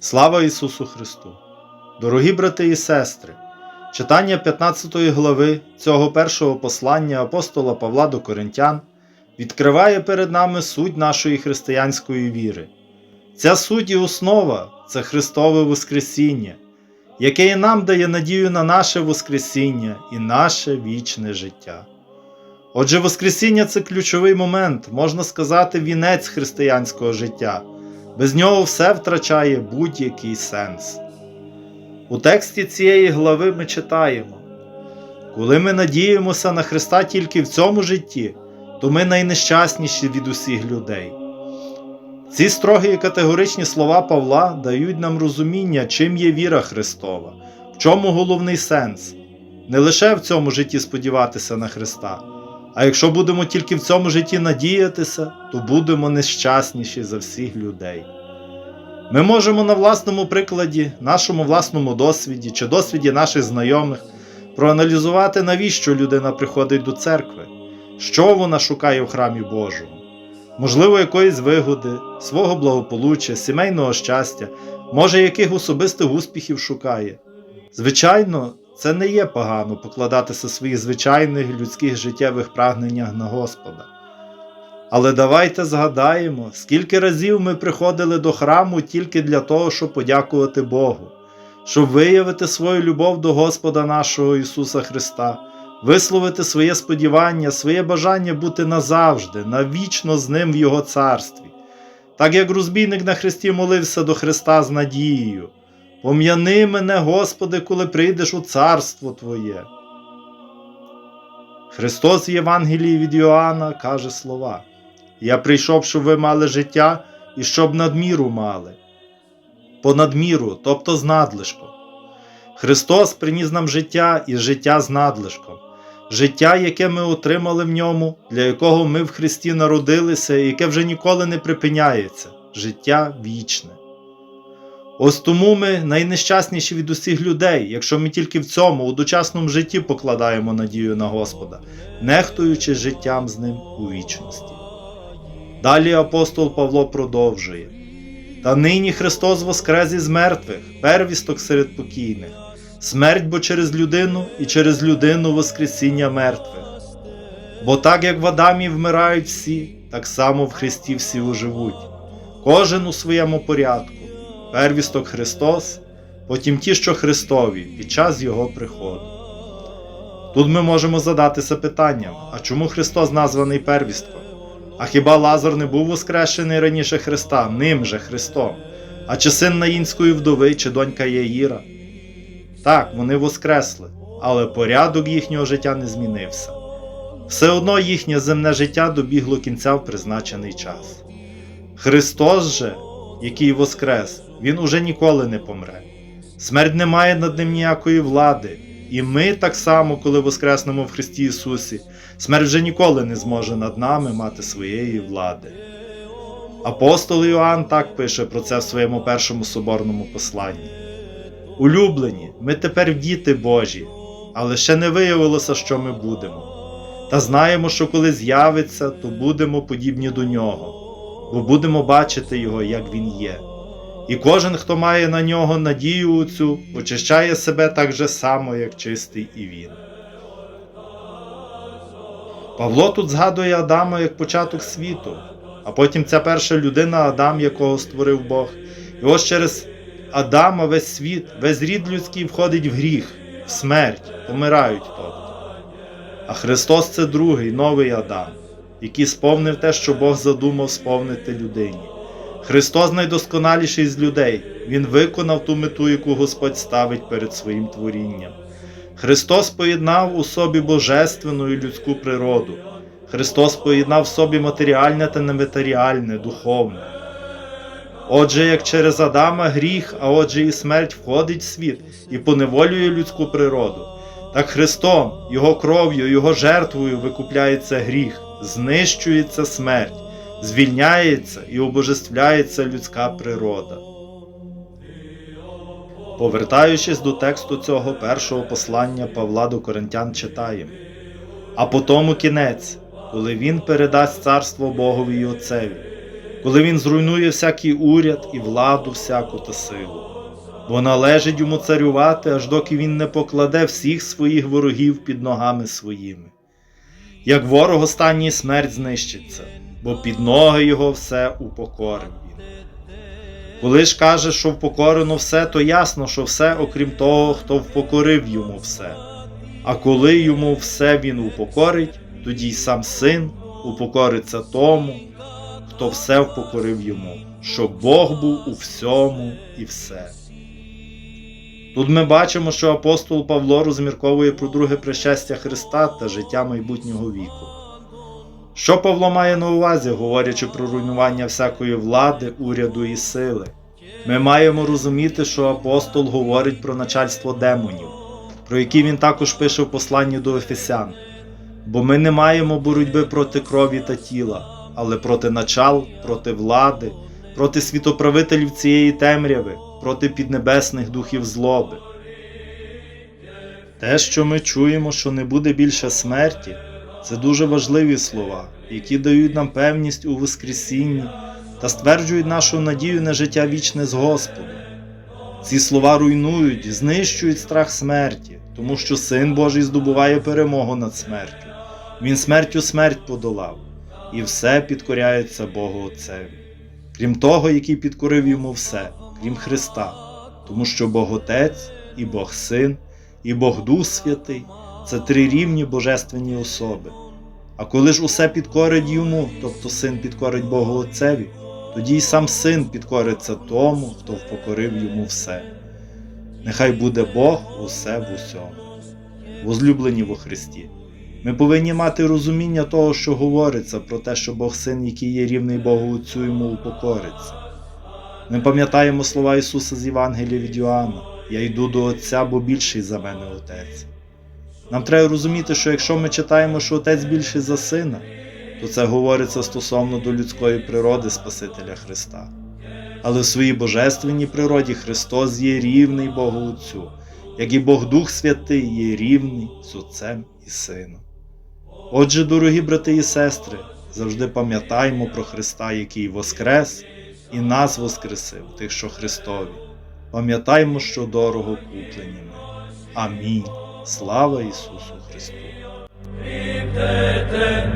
Слава Ісусу Христу! Дорогі брати і сестри! Читання 15 глави цього першого послання апостола Павла до Коринтян відкриває перед нами суть нашої християнської віри. Ця суть і основа це Христове Воскресіння, яке і нам дає надію на наше Воскресіння і наше вічне життя. Отже, Воскресіння це ключовий момент, можна сказати, вінець християнського життя. Без нього все втрачає будь-який сенс. У тексті цієї глави ми читаємо: Коли ми надіємося на Христа тільки в цьому житті, то ми найнещасніші від усіх людей. Ці строгі і категоричні слова Павла дають нам розуміння, чим є віра Христова, в чому головний сенс. Не лише в цьому житті сподіватися на Христа, а якщо будемо тільки в цьому житті надіятися, то будемо нещасніші за всіх людей. Ми можемо на власному прикладі, нашому власному досвіді чи досвіді наших знайомих проаналізувати, навіщо людина приходить до церкви, що вона шукає в храмі Божому, можливо, якоїсь вигоди, свого благополуччя, сімейного щастя, може, яких особистих успіхів шукає. Звичайно, це не є погано покладатися своїх звичайних людських життєвих прагненнях на Господа. Але давайте згадаємо, скільки разів ми приходили до храму тільки для того, щоб подякувати Богу, щоб виявити свою любов до Господа нашого Ісуса Христа, висловити своє сподівання, своє бажання бути назавжди, навічно з Ним в Його царстві. Так як розбійник на Христі молився до Христа з надією. Пом'яни мене, Господи, коли прийдеш у царство Твоє. Христос в Євангелії від Йоанна каже слова: Я прийшов, щоб ви мали життя і щоб надміру мали. По надміру, тобто з надлишком. Христос приніс нам життя і життя з надлишком, життя, яке ми отримали в ньому, для якого ми в Христі народилися і яке вже ніколи не припиняється життя вічне. Ось тому ми найнещасніші від усіх людей, якщо ми тільки в цьому у дочасному житті покладаємо надію на Господа, нехтуючи життям з ним у вічності. Далі апостол Павло продовжує: Та нині Христос воскрес із мертвих, первісток серед покійних, смерть бо через людину і через людину Воскресіння мертвих. Бо так як в Адамі вмирають всі, так само в Христі всі оживуть, кожен у своєму порядку первісток Христос, потім ті, що Христові під час Його приходу. Тут ми можемо задатися питанням, а чому Христос названий первістком? А хіба Лазар не був воскрешений раніше Христа, ним же Христом? А чи син Наїнської вдови, чи донька Яїра? Так, вони воскресли, але порядок їхнього життя не змінився. Все одно їхнє земне життя добігло кінця в призначений час. Христос же, який воскрес, він уже ніколи не помре. Смерть не має над ним ніякої влади, і ми так само, коли воскреснемо в Христі Ісусі, смерть вже ніколи не зможе над нами мати своєї влади. Апостол Іоанн так пише про це в своєму першому соборному посланні. Улюблені, ми тепер діти Божі, але ще не виявилося, що ми будемо. Та знаємо, що коли з'явиться, то будемо подібні до нього, бо будемо бачити Його, як Він є. І кожен, хто має на нього надію цю, очищає себе так же само, як чистий і він. Павло тут згадує Адама як початок світу, а потім ця перша людина Адам, якого створив Бог. І ось через Адама весь світ, весь рід людський входить в гріх, в смерть, помирають тобто. А Христос це другий, новий Адам, який сповнив те, що Бог задумав сповнити людині. Христос найдосконаліший з людей, Він виконав ту мету, яку Господь ставить перед своїм творінням. Христос поєднав у собі божественну і людську природу. Христос поєднав в собі матеріальне та нематеріальне, духовне. Отже, як через Адама гріх, а отже і смерть входить в світ і поневолює людську природу, так Христом, Його кров'ю, Його жертвою викупляється гріх, знищується смерть, звільняється і обожествляється людська природа. Повертаючись до тексту цього першого послання Павла до Коринтян, читаємо. А потому кінець, коли він передасть царство Богові і Отцеві, коли він зруйнує всякий уряд і владу всяку та силу. Бо належить йому царювати, аж доки він не покладе всіх своїх ворогів під ногами своїми. Як ворог останній смерть знищиться, бо під ноги його все упокорив. Коли ж каже, що впокорено все, то ясно, що все, окрім того, хто впокорив йому все. А коли йому все він упокорить, тоді й сам син упокориться тому, хто все впокорив йому, щоб Бог був у всьому і все. Тут ми бачимо, що апостол Павло розмірковує про друге пришестя Христа та життя майбутнього віку. Що Павло має на увазі, говорячи про руйнування всякої влади, уряду і сили? Ми маємо розуміти, що апостол говорить про начальство демонів, про які він також пише в посланні до Ефесян. Бо ми не маємо боротьби проти крові та тіла, але проти начал, проти влади, проти світоправителів цієї темряви, проти піднебесних духів злоби. Те, що ми чуємо, що не буде більше смерті, це дуже важливі слова, які дають нам певність у Воскресінні та стверджують нашу надію на життя вічне з Господом. Ці слова руйнують, знищують страх смерті, тому що Син Божий здобуває перемогу над смертю. Він смертю смерть подолав, і все підкоряється Богу Отцеві. Крім того, який підкорив йому все, крім Христа, тому що Бог Отець, і Бог Син, і Бог Дух Святий це три рівні божественні особи. А коли ж усе підкорить йому, тобто син підкорить Богу Отцеві, тоді й сам син підкориться тому, хто впокорив йому все. Нехай буде Бог усе в усьому. Возлюблені во Христі. Ми повинні мати розуміння того, що говориться про те, що Бог син, який є рівний Богу Отцю, йому упокориться. Ми пам'ятаємо слова Ісуса з Євангелія від Йоанна Я йду до Отця, бо більший за мене Отець. Нам треба розуміти, що якщо ми читаємо, що Отець більший за сина, то це говориться стосовно до людської природи Спасителя Христа. Але в своїй божественній природі Христос є рівний Богу Отцю, як і Бог Дух Святий є рівний з Отцем і Сином. Отже, дорогі брати і сестри, завжди пам'ятаймо про Христа, який воскрес, і нас воскресив, тих, що Христові. Пам'ятаймо, що дорого куплені ми. Амінь. Слава Ісусу Христу! Ріптете,